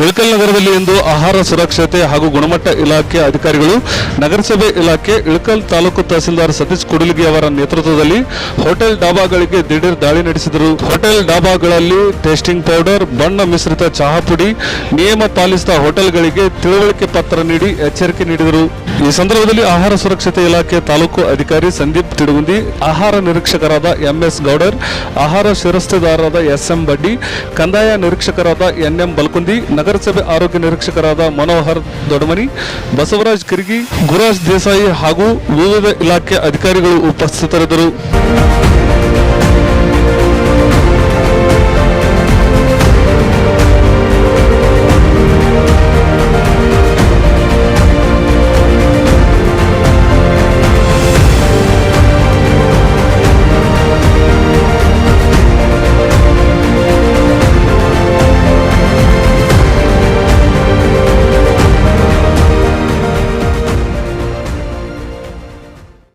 ಇಳಕಲ್ ನಗರದಲ್ಲಿ ಇಂದು ಆಹಾರ ಸುರಕ್ಷತೆ ಹಾಗೂ ಗುಣಮಟ್ಟ ಇಲಾಖೆ ಅಧಿಕಾರಿಗಳು, ನಗರಸಭೆ ಇಲಾಖೆ, ಇಳಕಲ್ ತಾಲೂಕು ತಹಸೀಲ್ದಾರ್ ಸತೀಶ್ ಕುಡಲಿಗಿ ಅವರ ನೇತೃತ್ವದಲ್ಲಿ ಹೋಟೆಲ್ ಡಾಬಾಗಳಿಗೆ ದಿಢೀರ್ ದಾಳಿ ನಡೆಸಿದರು. ಹೋಟೆಲ್ ಡಾಬಾಗಳಲ್ಲಿ ಟೇಸ್ಟಿಂಗ್ ಪೌಡರ್, ಬಣ್ಣ ಮಿಶ್ರಿತ ಚಹಾ ಪುಡಿ, ನಿಯಮ ಪಾಲಿಸಿದ ಹೋಟೆಲ್ಗಳಿಗೆ ತಿಳುವಳಿಕೆ ಪತ್ರ ನೀಡಿ ಎಚ್ಚರಿಕೆ ನೀಡಿದರು. ಈ ಸಂದರ್ಭದಲ್ಲಿ ಆಹಾರ ಸುರಕ್ಷತೆ ಇಲಾಖೆ ತಾಲೂಕು ಅಧಿಕಾರಿ ಸಂದೀಪ್ ತಿಡುಗುಂದಿ, ಆಹಾರ ನಿರೀಕ್ಷಕರಾದ ಎಂಎಸ್ ಗೌಡರ್, ಆಹಾರ ಶಿರಸ್ತೆದಾರರಾದ ಎಸ್ಎಂ ಬಡ್ಡಿ, ಕಂದಾಯ ನಿರೀಕ್ಷಕರಾದ ಎನ್ಎಂ ಬಲ್ಕುಂದಿ ನಗರಸಭೆ ಆರೋಗ್ಯ ನಿರೀಕ್ಷಕರಾದ ಮನೋಹರ್ ದೊಡಮನಿ ಬಸವರಾಜ್ ಕಿರ್ಗಿ ಗುರಾಜ್ ದೇಸಾಯಿ ಹಾಗೂ ವಿವಿಧ ಇಲಾಖೆ ಅಧಿಕಾರಿಗಳು ಉಪಸ್ಥಿತರಿದ್ದರು.